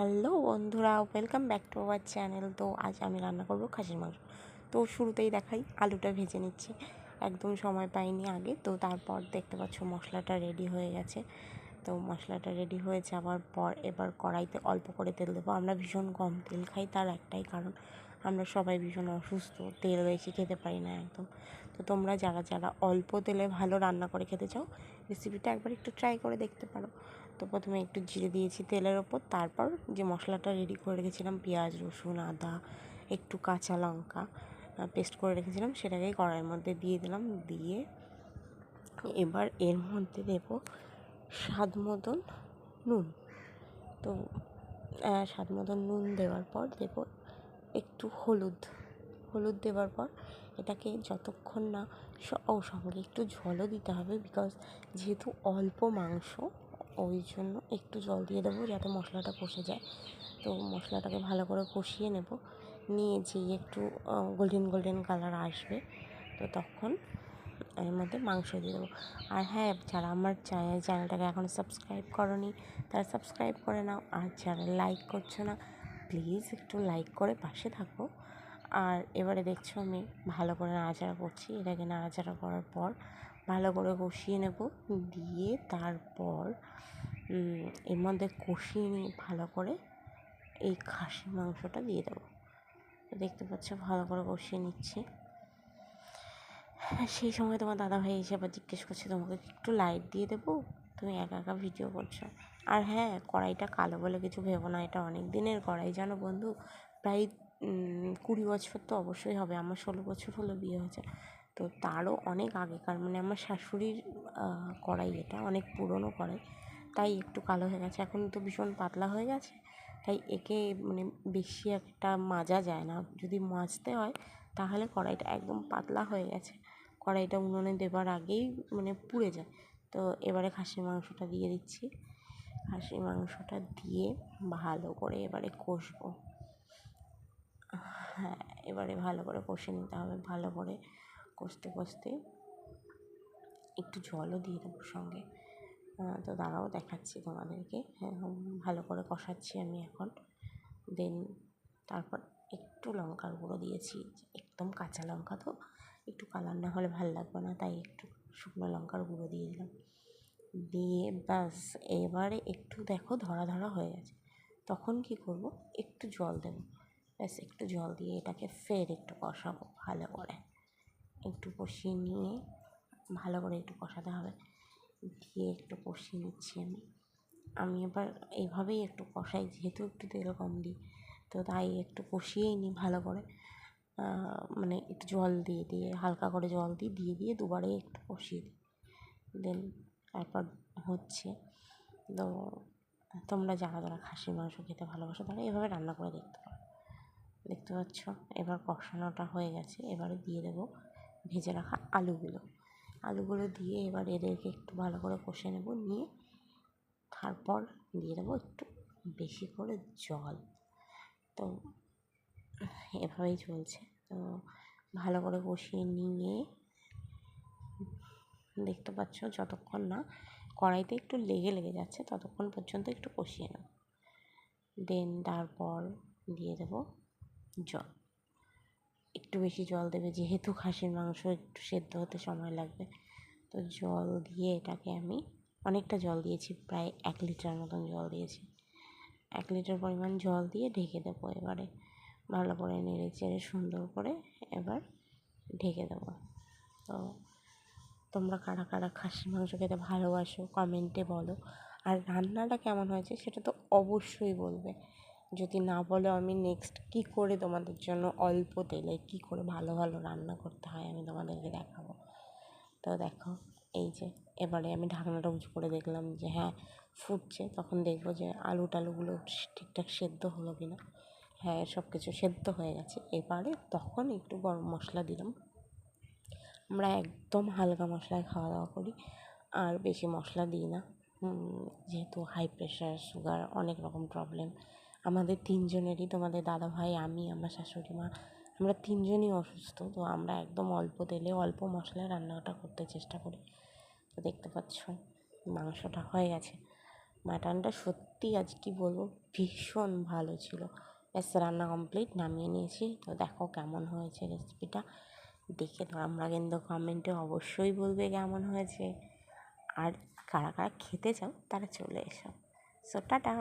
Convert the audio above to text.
Hello বন্ধুরা welcome back to our channel তো আজ আমি রান্না করব খাসির মাংস। তো শুরুতেই দেখাই, আলুটা ভেজে নিচ্ছি। একদম সময় পাইনি আগে, তো তারপর দেখতে পাচ্ছ মশলাটা রেডি হয়ে গেছে। তো মশলাটা রেডি হয়ে যাওয়ার পর এবার কড়াইতে অল্প করে তেল দেবো। আমরা ভীষণ কম তেল খাই, তার একটাই কারণ আমরা সবাই ভীষণ অসুস্থ, তেল বেশি খেতে পারি না একদম। তো তোমরা যারা যারা অল্প তেলে ভালো রান্না করে খেতে চাও রেসিপিটা একবার একটু ট্রাই করে দেখতে পারো। তো প্রথমে একটু জিরে দিয়েছি তেলের ওপর, তারপর যে মশলাটা রেডি করে রেখেছিলাম, পেঁয়াজ, রসুন, আদা, একটু কাঁচা লঙ্কা পেস্ট করে রেখেছিলাম, সেটাকেই কড়াইয়ের মধ্যে দিয়ে দিলাম, দিয়ে এবার এর মধ্যে দেব স্বাদ মতন নুন। তো স্বাদ মতন নুন দেওয়ার পর দেব একটু হলুদ। হলুদ দেওয়ার পর এটাকে যতক্ষণ না সঙ্গে একটু জলও দিতে হবে বিকজ যেহেতু অল্প মাংস ওই জন্য একটু জল দিয়ে দেবো যাতে মশলাটা কষে যায়। তো মশলাটাকে ভালো করে কষিয়ে নেব। নিয়ে যে একটু গোল্ডেন গোল্ডেন কালার আসবে, তো তখন এর মধ্যে মাংস দিয়ে দেবো। আর হ্যাঁ যারা আমার চ্যানেলটাকে এখনও সাবস্ক্রাইব করনি, তারা সাবস্ক্রাইব করে নাও। আর যারা লাইক করছ না প্লিজ একটু লাইক করে পাশে থাকো। আর এবারে দেখছ আমি ভালো করে নাড়াচাড়া করছি। এটাকে নাড়াচাড়া করার পর ভালো করে কষিয়ে নেব। দিয়ে তারপর এর মধ্যে কষিয়ে নিয়ে ভালো করে এই খাসির মাংসটা দিয়ে দেবো। দেখতে পাচ্ছ ভালো করে কষিয়ে নিচ্ছি। সেই সময় তোমার দাদাভাই এসে আবার জিজ্ঞেস করছে, তোমাকে একটু লাইট দিয়ে দেবো? তুমি একা একা ভিডিও করছ? আর হ্যাঁ কড়াইটা কালো বলে কিছু ভেবো না, এটা অনেক দিনের কড়াই, জানো বন্ধু? প্রায় কুড়ি বছর তো অবশ্যই হবে, আমার ষোলো বছর হলো বিয়ে হয়েছে। তো তারও অনেক আগেকার মানে আমার শাশুড়ির কড়াই এটা, অনেক পুরনো কড়াই। তাই একটু কালো হয়ে গেছে। এখন তো ভীষণ পাতলা হয়ে গেছে। তাই একে মানে বেশি একটা মাজা যায় না। যদি মাজতে হয়, তাহলে কড়াইটা একদম পাতলা হয়ে গেছে। কড়াইটা উনুনে দেবার আগেই মানে পুড়ে যায়। তো এবারে খাসির মাংসটা দিয়ে দিচ্ছি। খাসির মাংসটা দিয়ে ভালো করে এবারে কষবো। হ্যাঁ এবারে ভালো করে কষে নিতে হবে। ভালো করে কষতে কষতে একটু জলও দিয়ে দেবো সঙ্গে। তো দাঁড়াও, দেখাচ্ছি তোমাদেরকে। হ্যাঁ ভালো করে কষাচ্ছি আমি এখন। দেন তারপর একটু লঙ্কার গুঁড়ো দিয়েছি, একদম কাঁচা লঙ্কা তো। একটু কালার না হলে ভালো লাগবে না, তাই একটু শুকনো লঙ্কার গুঁড়ো দিয়ে দিলাম। দিয়ে ব্যাস, এবারে একটু দেখো ধরা ধরা হয়ে গেছে। তখন কি করব? একটু জল দেবো। ব্যাস, একটু জল দিয়ে এটাকে ফের একটু কষাবো ভালো করে। একটু কষিয়ে নিয়ে ভালো করে একটু কষাতে হবে। দিয়ে একটু কষিয়ে নিচ্ছি আমি। আমি এবার এইভাবেই একটু কষাই, যেহেতু একটু তেল কম দিই। তো তাই একটু কষিয়েই নিই ভালো করে। মানে একটু জল দিয়ে দিয়ে, হালকা করে জল দিয়ে দিয়ে দিয়ে দুবারে একটু কষিয়ে দিই। দেন তারপর হচ্ছে তো তোমরা যারা যারা খাসির মাংস খেতে ভালোবাসো, তারা এভাবে রান্না করে দেখতে পারো। দেখতে পাচ্ছ? এবার কষানোটা হয়ে গেছে। এবারে দিয়ে দেবো ভেজে রাখা আলুগুলো। আলুগুলো দিয়ে এবার এদেরকে একটু ভালো করে কষে নেব, নিয়ে তারপর দিয়ে দেবো একটু বেশি করে জল। তো এভাবেই চলছে। তো ভালো করে কষিয়ে নিয়ে দেখতে পাচ্ছ যতক্ষণ না কড়াইতে একটু লেগে লেগে যাচ্ছে, ততক্ষণ পর্যন্ত একটু কষিয়ে নেব। দেন তারপর দিয়ে দেব জল। একটু বেশি জল দেবে, যেহেতু খাসির মাংস একটু সেদ্ধ হতে সময় লাগবে। তো জল দিয়ে এটাকে আমি অনেকটা জল দিয়েছি, প্রায় এক লিটার মতন জল দিয়েছি। এক লিটার পরিমাণ জল দিয়ে ঢেকে দেবো এবারে। ভালো করে নেড়ে চেড়ে সুন্দর করে এবার ঢেকে দেবো। তো তোমরা কারা কারা খাসির মাংস খেতে ভালোবাসো, কমেন্টে বলো। আর রান্নাটা কেমন হয়েছে সেটা তো অবশ্যই বলবে। যদি না বলো আমি নেক্সট কী করে তোমাদের জন্য অল্প তেলে কী করে ভালো ভালো রান্না করতে হয় আমি তোমাদেরকে দেখাবো। তো দেখো, এই যে এবারে আমি ঢাকনাটা উঁচু করে দেখলাম যে হ্যাঁ ফুটছে। তখন দেখব যে আলু টালুগুলো ঠিকঠাক সেদ্ধ হলো কি না হ্যাঁ সব কিছু সেদ্ধ হয়ে গেছে। এবারে তখন একটু গরম মশলা দিলাম। আমরা একদম হালকা মশলায় খাওয়া দাওয়া করি। আর বেশি মশলা দিই না। যেহেতু হাই প্রেশার সুগার অনেক রকম প্রবলেম আমাদের তিনজনেরই, তোমাদের দাদা ভাই আমি, আমার শাশুড়ি মা, আমরা তিনজনই অসুস্থ, তো আমরা একদম অল্প তেলে, অল্প মশলায় রান্নাটা করতে চেষ্টা করি। তো দেখতে পাচ্ছ, মাংসটা হয়ে গেছে। মাটনটা সত্যি আজ কি বলব, ভীষণ ভালো ছিল। ব্যাস, রান্না কমপ্লিট নামিয়ে নিয়েছি। তো দেখো কেমন হয়েছে রেসিপিটা দেখে তো আমরা কিন্তু কমেন্টে অবশ্যই বলবে কেমন হয়েছে। আর কারা কারা খেতে চাও, তারা চলে এসো। So tata